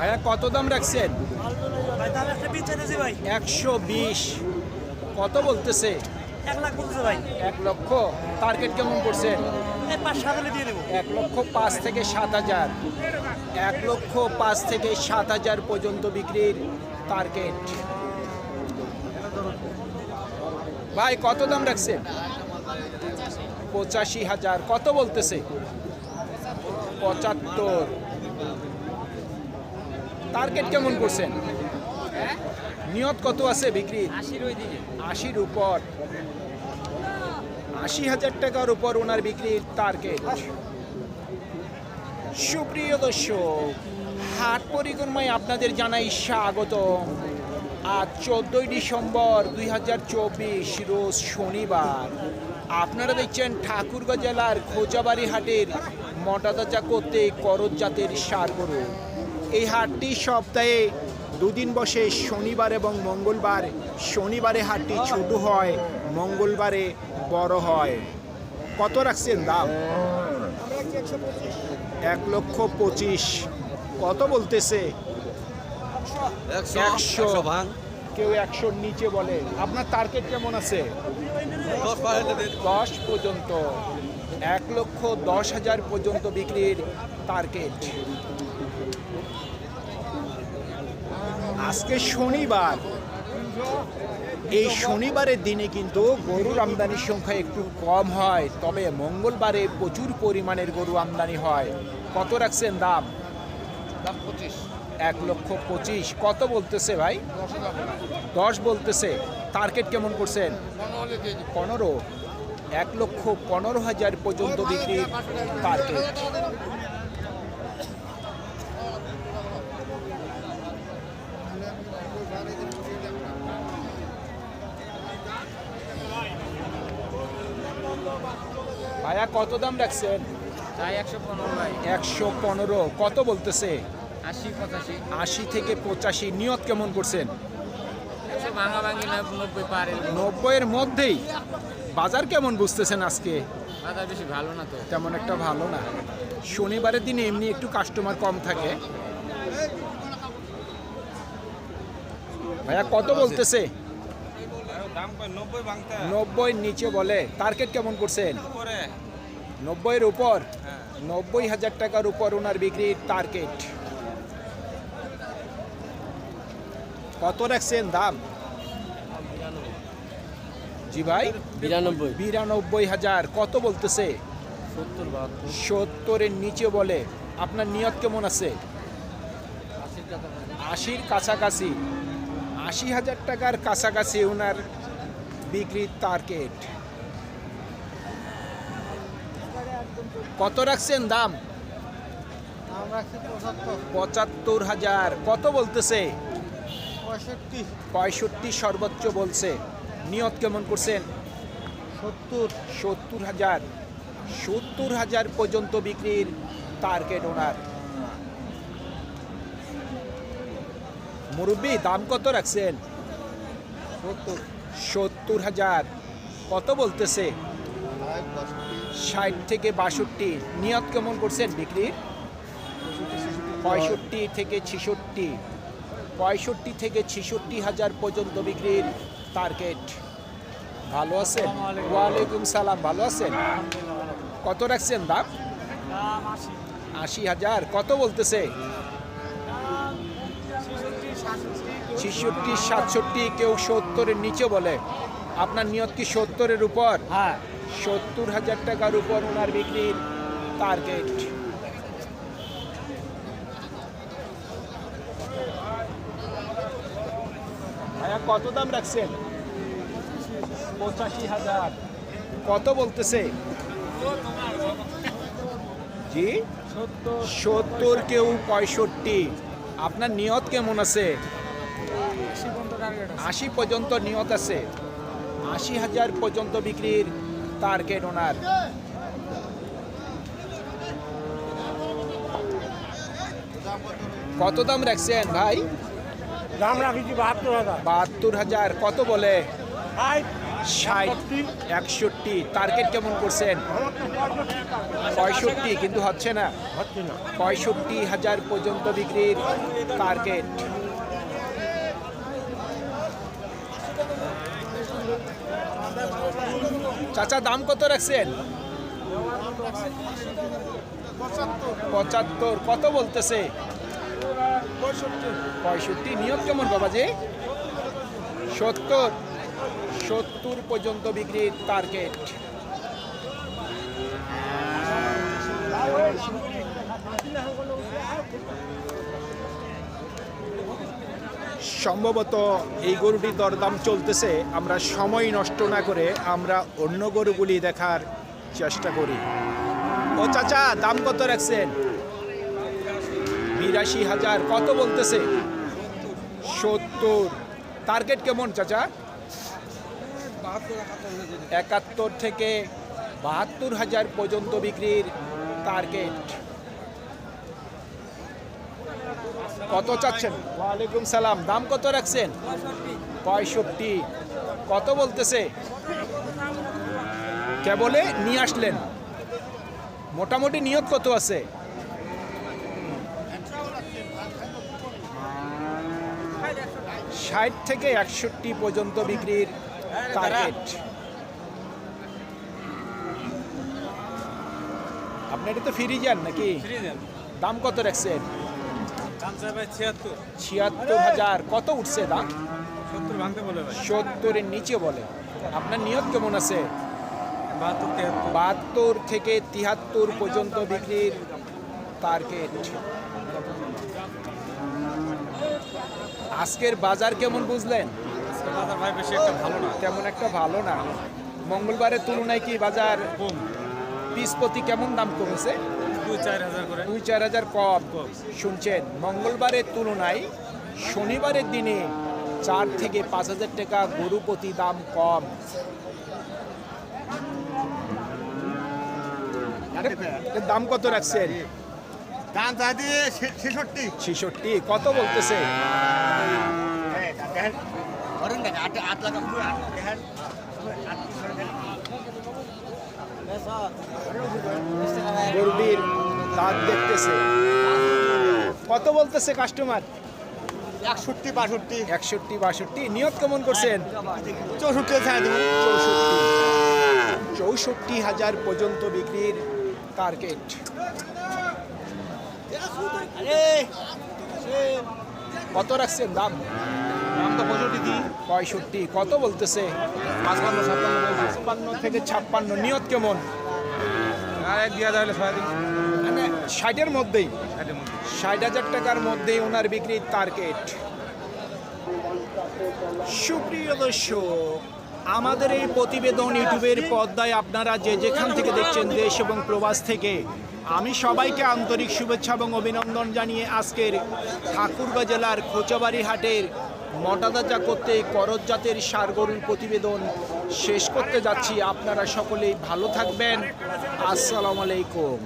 ভাইয়া, কত দাম রাখছেন? একশো বিশ। কত বলতেছে? এক ভাই এক লক্ষ। টার্গেট কেমন দেবো এক লক্ষ পাঁচ থেকে সাত হাজার। এক লক্ষ পাঁচ থেকে সাত হাজার পর্যন্ত বিক্রির টার্গেট ভাই, কত দাম রাখছেন? পঁচাশি হাজার। কত বলতেছে? পঁচাত্তর। টার্গেট কেমন করছেন? নিয়ত কত আছে বিক্রি? আশির উপর। আশি হাজার টাকার উপর ওনার বিক্রির টার্গেট সুপ্রিয় দর্শক হাট পরিক্রমায় আপনাদের জানাই স্বাগত। আজ চোদ্দই ডিসেম্বর দুই হাজার চব্বিশ রোজ শনিবার। আপনারা দেখছেন ঠাকুরগাঁ জেলার খোঁজাবাড়ি হাটের মটাতাজা করতে করজ জাতের সার গরু। এই হাটটি সপ্তাহে দুদিন বসে শনিবার এবং মঙ্গলবার। শনিবারে হাটটি ছোট হয় মঙ্গলবারে বড় হয়। কত রাখছেন দাম? এক লক্ষ পঁচিশ। কত বলতেছে? একশো। কেউ একশোর নিচে বলে। আপনার টার্গেট কেমন আছে? দশ পর্যন্ত। এক লক্ষ দশ হাজার পর্যন্ত বিক্রির টার্গেট আজকে শনিবার। এই শনিবারের দিনে কিন্তু গরুর আমদানির সংখ্যা একটু কম হয়, তবে মঙ্গলবারে প্রচুর পরিমাণের গরু আমদানি হয়। কত রাখছেন দাম? এক লক্ষ পঁচিশ। কত বলতেছে ভাই? দশ বলতেছে। টার্গেট কেমন করছেন? পনেরো। এক লক্ষ পনেরো হাজার পর্যন্ত বিক্রি টার্গেট ভাইয়া কত দাম রাখছেন? একশো পনেরো কত বলতেছে? আশি থেকে পঁচাশি। নিয়ত কেমন করছেন? নব্বইয়ের মধ্যেই। বাজার কেমন বুঝতেছেন আজকে? বাজার বেশি ভালো না তো। তেমন একটা ভালো না। শনিবারের দিনে এমনি একটু কাস্টমার কম থাকে। ভাইয়া কত বলতেছে? নব্বই নিচে বলে। টার্গেট কেমন করছেন? নব্বইয়ের উপর? নব্বই হাজার টাকার উপর ওনার বিক্রির টার্গেট। কত রাখছেন দাম? জি ভাই। বিরানব্বই। বিরানব্বই হাজার। কত বলতেছে? সত্তরের নিচে বলে। আপনার নিয়ত কেমন আছে? আশির কাছাকাছি। আশি হাজার টাকার কাছাকাছি ওনার বিক্রির টার্গেট। কত রাখছেন দাম? পঁচাত্তর। হাজার। কত বলতেছে? পঁয়ষট্টি সর্বোচ্চ বলছে। নিয়ত কেমন করছেন? সত্তর। সত্তর হাজার। সত্তর হাজার পর্যন্ত বিক্রির টার্গেট ওনার। মুরব্বী দাম কত রাখছেন? সত্তর। সত্তর হাজার। কত বলতেছে? ষাট থেকে বাষট্টি। নিয়ত কেমন করছেন বিক্রির পঁয়ষট্টি থেকে ছিষট্টি। পঁয়ষট্টি থেকে ছিষট্টি হাজার পর্যন্ত বিক্রির টার্গেট ভালো আছেন? ওয়ালাইকুম সালাম, ভালো আছেন? কত রাখছেন দাম? আশি হাজার। কত বলতেছে? ছিষট্টি সাতষট্টি কেউ সত্তরের নিচে বলে। আপনার নিয়ত কি সত্তরের উপর? হ্যাঁ। সত্তর হাজার টাকার উপর ওনার বিক্রির টার্গেট ভাইয়া কত দাম রাখছেন? পঁচাশি হাজার। কত বলতেছে? জি? সত্তর। সত্তর কেউ পঁয়ষট্টি। আপনার নিয়ত কেমন আছে? আশি পর্যন্ত নিয়ত আছে। আশি হাজার পর্যন্ত বিক্রির টার্গেট ওনার। কত দাম রাখছেন ভাই? দাম রাখছি বাহাত্তর হাজার। বাহাত্তর হাজার কত বলে? ষাট একষট্টি। টার্গেট কেমন করছেন? পঁয়ষট্টি কিন্তু হচ্ছে না। হচ্ছে না। পঁয়ষট্টি হাজার পর্যন্ত বিক্রির টার্গেট চাচা, দাম কত রাখছেন? পঁচাত্তর। কত বলতেছে? পঁয়ষট্টি। নিয়োগ কেমন বাবাজি? সত্তর। সত্তর পর্যন্ত বিক্রির টার্গেট সম্ভবত এই গরুটির দরদাম চলতেছে, আমরা সময় নষ্ট না করে আমরা অন্য গরুগুলি দেখার চেষ্টা করি। ও চাচা, দাম কত রাখছেন? বিরাশি হাজার, কত বলতেছে? সত্তর। টার্গেট কেমন চাচা? একাত্তর থেকে বাহাত্তর হাজার পর্যন্ত বিক্রির টার্গেট কত চাচ্ছেন? ওয়ালাইকুম সালাম। দাম কত রাখছেন? পঁয়ষট্টি। কত বলতেছে? কেবলে নিয়ে আসলেন। মোটামুটি নিয়ত কত আছে? ষাট থেকে একষট্টি পর্যন্ত বিক্রির টার্গেট আপনি এটা তো ফিরে যান নাকি? দাম কত রাখছেন? ছিয়াত্তর। হাজার। কত উঠছে দাম? সত্তরের নিচে বলে। আপনার নিয়ত কেমন আছে? বাহাত্তর তেহাত্তর থেকে তিয়াত্তর পর্যন্ত বিক্রির টার্গেট আজকের বাজার কেমন বুঝলেন? তেমন একটা ভালো না। মঙ্গলবারের তুলনায় কি বাজার কম। পিস প্রতি কেমন দাম কমেছে? দুই চার হাজার কম। শুনছেন মঙ্গলবারের তুলনায় শনিবারের দিনে চার থেকে পাঁচ হাজার টাকা গরু প্রতি দাম কম দাম কত রাখছেন দাম চা দিয়ে ছেষট্টি ছেষট্টি কত বলতেছে আট গরুটির দাঁত দেখতেছে। কত বলতেছে কাস্টমার একষট্টি বাষট্টি। একষট্টি বাষট্টি। নিয়ত কেমন করছেন? চৌষট্টি চৌষট্টি। চৌষট্টি হাজার পর্যন্ত বিক্রির টার্গেট কত রাখছেন দাম? দাম তো পঁয়ষট্টি দিই। পঁয়ষট্টি। কত বলতেছে? পাঁচপান্ন ছাপ্পান্ন থেকে ছাপ্পান্ন। নিয়ত কেমন? আর এক মানে ষাটের মধ্যেই। ষাটের মধ্যে। ষাট হাজার টাকার মধ্যেই ওনার বিক্রির টার্গেট। সুপ্রিয় দর্শক আমাদের এই প্রতিবেদন ইউটিউবের পর্দায় আপনারা যে যেখান থেকে দেখছেন দেশ এবং প্রবাস থেকে আমি সবাইকে আন্তরিক শুভেচ্ছা এবং অভিনন্দন জানিয়ে আজকের ঠাকুরগাঁ জেলার খোঁচাবাড়ি হাটের মটাদাজা করতে করজ জাতের সারগরুর প্রতিবেদন শেষ করতে যাচ্ছি। আপনারা সকলেই ভালো থাকবেন। আসসালামু আলাইকুম।